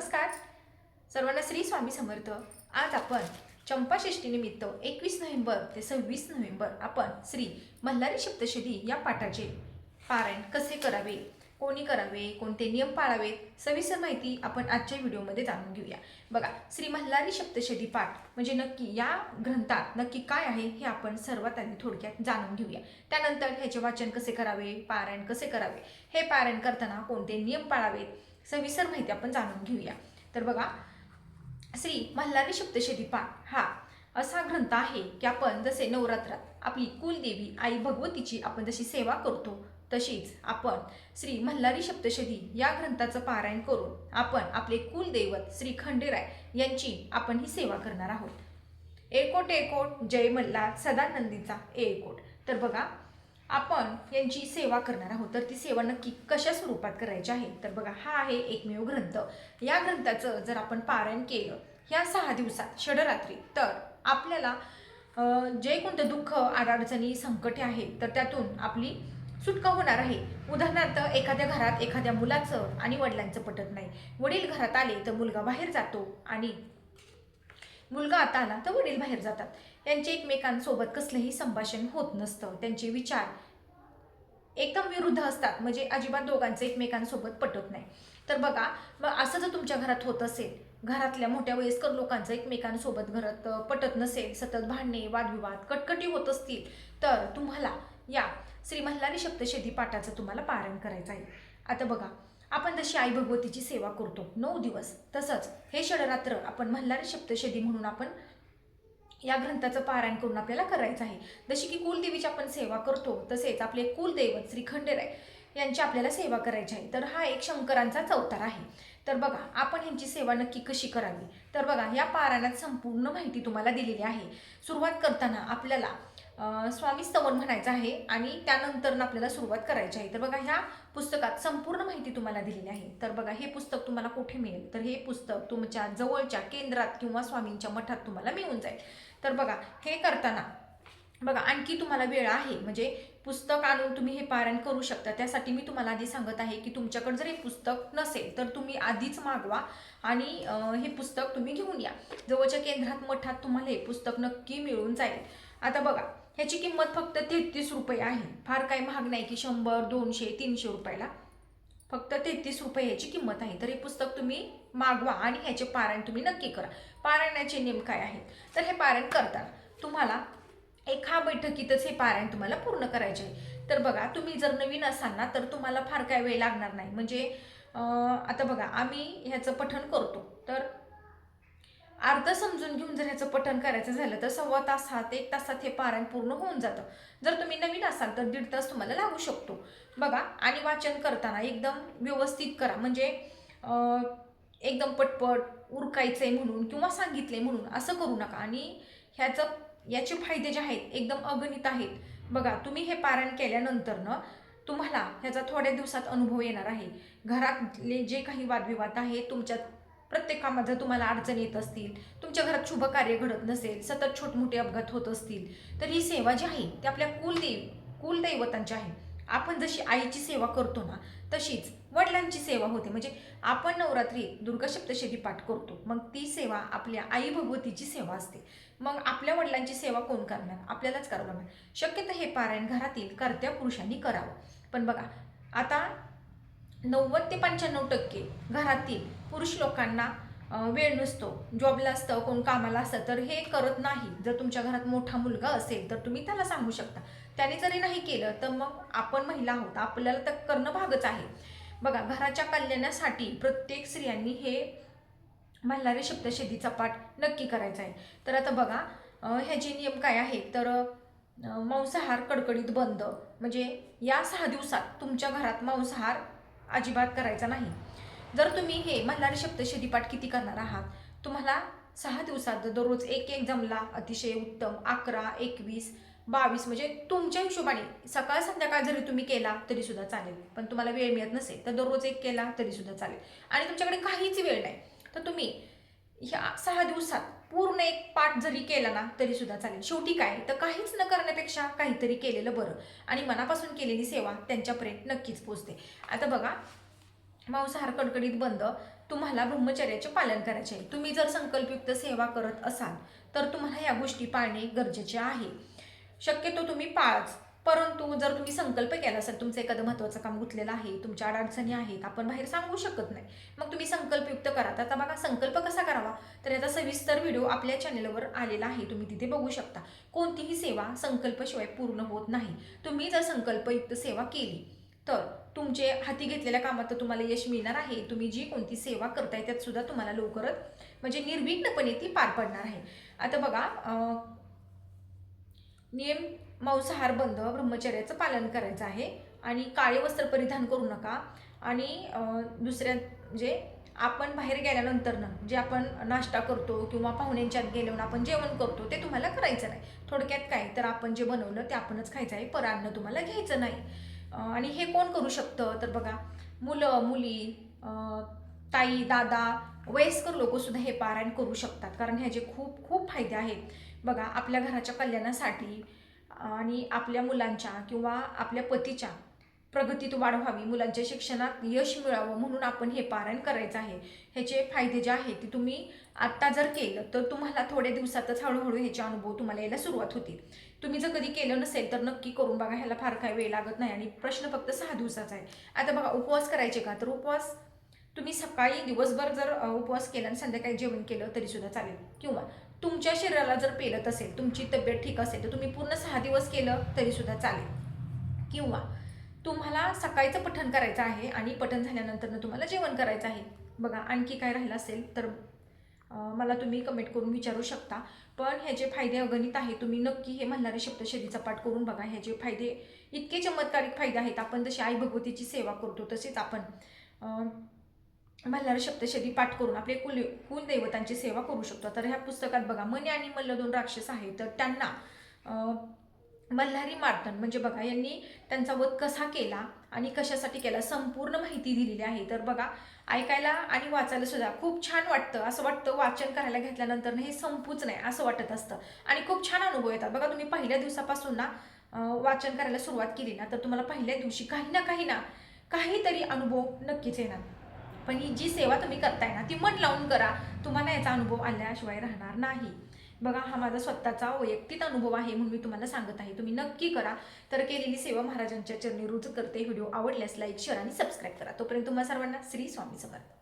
नमस्कार. सर्वांना श्री स्वामी समर्थ. आज आपण चंपाषष्ठीनिमित्त एकवीस नोव्हेंबर ते सव्वीस नोव्हेंबर आपण श्री मल्हारी सप्तशती या पाठाचे पारायण कसे करावे कोणी करावे कोणते नियम पाळावेत सविस्तर माहिती आपण आजच्या व्हिडिओमध्ये जाणून घेऊया. बघा श्री मल्हारी सप्तशती पाठ म्हणजे नक्की या ग्रंथात नक्की काय आहे हे आपण सर्वात आधी थोडक्यात जाणून घेऊया. त्यानंतर ह्याचे वाचन कसे करावे पारायण कसे करावे हे पारायण करताना कोणते नियम पाळावेत सविस्तर माहिती आपण जाणून घेऊया. तर बघा श्री मल्हारी सप्तशती पाठ हा असा ग्रंथ आहे की आपण जसे नवरात्रात आपली कुलदेवी आई भगवतीची आपण जशी सेवा करतो तशीच आपण श्री मल्हारी सप्तशती या ग्रंथाचं पारायण करून आपण आपले कुलदैवत श्री खंडेराय यांची आपण ही सेवा करणार आहोत. एकोट एकोट जय मल्हार सदानंदीचा एकोट. तर बघा आपण यांची सेवा करणार आहोत. तर ती सेवा नक्की कशा स्वरूपात करायची आहे? तर बघा हा आहे एकमेव ग्रंथ. या ग्रंथाचं जर आपण पारायण केलं ह्या सहा दिवसात षडरात्री तर आपल्याला जे कोणतं दुःख अडचणी संकटे आहेत तर त्यातून आपली सुटका होणार आहे. उदाहरणार्थ एखाद्या घरात एखाद्या मुलाचं आणि वडिलांचं पटत नाही. वडील घरात आले तर मुलगा बाहेर जातो आणि मुलगा आता आला तर वडील बाहेर जातात. यांचे एकमेकांसोबत कसलंही संभाषण होत नसतं. त्यांचे विचार एकदम विरुद्ध असतात. म्हणजे अजिबात दोघांचं एकमेकांसोबत पटत नाही. तर बघा मग असं जर तुमच्या घरात होत असेल घरातल्या मोठ्या वयस्कर लोकांचं एकमेकांसोबत घरात पटत नसेल सतत भांडणे वादविवाद कटकटी होत असतील तर तुम्हाला या श्री मल्हारी सप्तशती पाठाचं तुम्हाला पारायण करायचं आहे. आता बघा आपण जशी आई भगवतीची सेवा करतो नऊ दिवस तसंच हे षडरात्र आपण मल्हारी सप्तशती म्हणून आपण या ग्रंथाचं पारायण करून आपल्याला करायचं आहे. जशी की कुलदेवीची आपण सेवा करतो तसेच आपले कुलदैवत श्री खंडेराय यांची आपल्याला सेवा करायची आहे. तर हा एक शंकरांचा चौतार आहे. तर बघा आपण यांची सेवा नक्की कशी करावी? तर बघा या पारायणात संपूर्ण माहिती तुम्हाला दिलेली आहे. सुरुवात करताना आपल्याला स्वामी स्तवन म्हणायचं आहे आणि त्यानंतर आपल्याला सुरुवात करायची आहे. तर बघा ह्या पुस्तकात संपूर्ण माहिती तुम्हाला दिलेली आहे. तर बघा हे पुस्तक तुम्हाला कुठे मिळेल? तर हे पुस्तक तुमच्या जवळच्या केंद्रात किंवा स्वामींच्या मठात तुम्हाला मिळून जाईल. तर बघा हे करताना बघा आणखी तुम्हाला वेळ आहे. म्हणजे पुस्तक आणून तुम्ही हे पारायण करू शकता. त्यासाठी मी तुम्हाला आधी सांगत आहे की तुमच्याकडे जर हे पुस्तक नसेल तर तुम्ही आधीच मागवा आणि हे पुस्तक तुम्ही घेऊन या. जवळच्या केंद्रात मठात तुम्हाला हे पुस्तक नक्की मिळून जाईल. आता बघा ह्याची किंमत फक्त तेहतीस रुपये आहे. फार काही महाग नाही की शंभर दोनशे तीनशे रुपयाला. फक्त तेहतीस रुपये ह्याची किंमत आहे. तर हे पुस्तक तुम्ही मागवा आणि ह्याचे पारायण तुम्ही नक्की करा. पारायणाचे नेम काय आहेत? तर हे पारायण करताना तुम्हाला एका बैठकीतच हे पारायण तुम्हाला पूर्ण करायचे आहे. तर बघा तुम्ही जर नवीन असाल ना तर तुम्हाला फार काय वेळ लागणार नाही. म्हणजे आता बघा आम्ही ह्याचं पठण करतो. तर अर्ध समजून घेऊन जर ह्याचं पठण करायचं झालं तर सव्वा तासात एक तासात हे पारायण पूर्ण होऊन जातं. जर तुम्ही नवीन असाल तर दीड तास तुम्हाला लागू शकतो. बघा आणि वाचन करताना एकदम व्यवस्थित करा. म्हणजे एकदम पटपट उरकायचं आहे म्हणून किंवा सांगितलं आहे म्हणून असं करू नका. आणि ह्याचं याचे फायदे जे आहेत एकदम अगणित आहेत. बघा तुम्ही हे पारायण केल्यानंतरनं तुम्हाला ह्याचा थोड्या दिवसात अनुभव येणार आहे. घरातले जे काही वादविवाद आहेत तुमच्यात प्रत्येक कामात जर तुम्हाला अडचण येत असतील तुमच्या घरात शुभ कार्य घडत नसेल सतत छोटमोठे अपघात होत असतील तर ही सेवा जी आहे ती आपल्या कुलदेव कुलदैवतांची आहे. आपण जशी आईची सेवा करतो ना तशीच वडिलांची सेवा होते. म्हणजे आपण नवरात्री दुर्गा सप्तशती पाठ करतो मग ती सेवा आपल्या आई भगवतीची सेवा असते. मग आपल्या वडिलांची सेवा कोण करणार? आपल्यालाच करावं लागणार. शक्यतो हे पारायण घरातील कर्त्या पुरुषांनी करावं. पण बघा आता नव्वद ते पंच्याण्णव टक्के घरातील पुरुष लोकांना वेळ नसतो. जॉबला असतं कोण कामाला असतं तर हे करत नाही. जर तुमच्या घरात मोठा मुलगा असेल तर तुम्ही त्याला सांगू शकता. त्याने जरी नाही केलं तर मग आपण महिला आहोत. आपल्याला तर करणं भागच आहे. बघा घराच्या कल्याणासाठी प्रत्येक स्त्रियांनी हे मल्हारी सप्तशतीचा पाठ नक्की करायचा आहे. तर आता बघा ह्याचे नियम काय आहेत तर मांसाहार कडकडीत बंद. म्हणजे या सहा दिवसात तुमच्या घरात मांसाहार अजिबात करायचा नाही. जर तुम्ही हे मल्हारी सप्तशती पाठ किती करणार आहात? तुम्हाला सहा दिवसात दररोज एक एक जमला अतिशय उत्तम अकरा एकवीस बावीस म्हणजे तुमच्या हिशोबाने सकाळ संध्याकाळ जरी तुम्ही केला तरी सुद्धा चालेल. पण तुम्हाला वेळ मिळत नसेल तर दररोज एक केला तरी सुद्धा चालेल. आणि तुमच्याकडे काहीच वेळ नाही. तर तुम्ही ह्या सहा दिवसात पूर्ण एक पाठ जरी केला ना तरी सुद्धा चालेल. शेवटी काय? तर काहीच न करण्यापेक्षा काहीतरी केलेलं बरं. आणि मनापासून केलेली सेवा त्यांच्यापर्यंत नक्कीच पोचते. आता बघा मांसाहार कडकडीत बंद तुम्हाला ब्रह्मचर्याचे पालन करायचे आहे. तुम्ही जर संकल्पयुक्त सेवा करत असाल तर तुम्हाला या गोष्टी पाळणे गरजेचे आहे. शक्यतो तुम्ही पाळच. परंतु जर तुम्ही संकल्प केला असेल तुमचं एखादं महत्त्वाचं काम गुंतलेलं आहे तुमच्या अडचणी आहेत आपण बाहेर सांगू शकत नाही. मग तुम्ही संकल्पयुक्त करा. तर आता बघा संकल्प कसा करावा? तर याचा सविस्तर व्हिडिओ आपल्या चॅनलवर आलेला आहे. तुम्ही तिथे बघू शकता. कोणतीही सेवा संकल्पशिवाय पूर्ण होत नाही. तुम्ही जर संकल्पयुक्त सेवा केली तर तुमचे हाती घेतलेल्या कामात तर तुम्हाला यश मिळणार आहे. तुम्ही जी कोणती सेवा करताय त्यात सुद्धा तुम्हाला लवकरच म्हणजे निर्विघ्नपणे ती पार पडणार आहे. आता बघा नियम मांसाहार बंद ब्रह्मचर्याचं पालन करायचं आहे आणि काळे वस्त्र परिधान करू नका. आणि दुसऱ्या म्हणजे आपण बाहेर गेल्यानंतर ना जे आपण नाश्ता करतो किंवा पाहुण्यांच्यात गेल्यावर आपण जेवण करतो ते तुम्हाला करायचं नाही. थोडक्यात काय? तर आपण जे बनवलं ते आपणच खायचं आहे. परान्न तुम्हाला घ्यायचं नाही. आणि हे कोण करू शकतं? तर बघा मुलं मुली ताई दादा वयस्कर लोकसुद्धा हे पारायण करू शकतात. कारण ह्याचे खूप खूप फायदे आहेत. बघा आपल्या घराच्या कल्याणासाठी आणि आपल्या मुलांच्या किंवा आपल्या पतीच्या प्रगतीत वाढ व्हावी मुलांच्या शिक्षणात यश मिळावं म्हणून आपण हे पारायण करायचं आहे. ह्याचे फायदे जे आहेत ते तुम्ही आत्ता जर केलं तर तुम्हाला थोड्या दिवसातच हळूहळू ह्याचे अनुभव तुम्हाला यायला सुरुवात होतील. तुम्ही जर कधी केलं नसेल तर नक्की करून बघा ह्याला फार काही वेळ लागत नाही आणि प्रश्न फक्त सहा दिवसाचा आहे. आता बघा उपवास करायचे का? तर उपवास तुम्ही सकाळी दिवसभर जर उपवास केला आणि संध्याकाळी जेवण केलं तरीसुद्धा चालेल. किंवा तुमच्या शरीराला जर पेलत असेल तुमची तब्येत ठीक असेल तर तुम्ही पूर्ण सहा दिवस केलं तरीसुद्धा चालेल. किंवा तुम्हाला सकाळचं पठण करायचं आहे आणि पठण झाल्यानंतरनं तुम्हाला जेवण करायचं आहे. बघा आणखी काय राहिलं असेल तर मला तुम्ही कमेंट करून विचारू शकता. पण ह्याचे फायदे अगणित आहे तुम्ही नक्की हे म्हणणारे शब्दशेरीचा पाठ करून बघा. ह्याचे फायदे इतके चमत्कारिक फायदे आहेत. आपण जशी आई भगवतीची सेवा करतो तसेच आपण मल्हार शब्दशेदी पाठ करून आपले कुल कुलदैवतांची सेवा करू शकतो. तर ह्या पुस्तकात बघा मनी आणि मल्ल दोन राक्षस आहेत तर त्यांना मल्हारी मार्तन म्हणजे बघा यांनी त्यांचा वध कसा केला आणि कशासाठी केला संपूर्ण माहिती दिलेली आहे. तर बघा ऐकायला आणि वाचायला सुद्धा खूप छान वाटतं. असं वाटतं वाचन करायला घेतल्यानंतर हे संपूच नाही असं वाटत असतं. आणि खूप छान अनुभव येतात. बघा तुम्ही पहिल्या दिवसापासून ना वाचन करायला सुरुवात केली ना तर तुम्हाला पहिल्या दिवशी काही ना काही ना काहीतरी अनुभव नक्कीच येणार. पण ही जी सेवा तुम्ही करताय ना ती मन लावून करा. तुम्हाला याचा अनुभव आल्याशिवाय राहणार नाही. बघा हा माझा स्वतःचा वैयक्तिक अनुभव आहे म्हणून मी तुम्हाला सांगत आहे. तुम्ही नक्की करा. तर केलेली सेवा महाराजांच्या चरणी रुच करते. व्हिडिओ आवडल्यास लाईक शेअर आणि सबस्क्राईब करा. तोपर्यंत तुम्हाला सर्वांना श्री स्वामी समर्थ.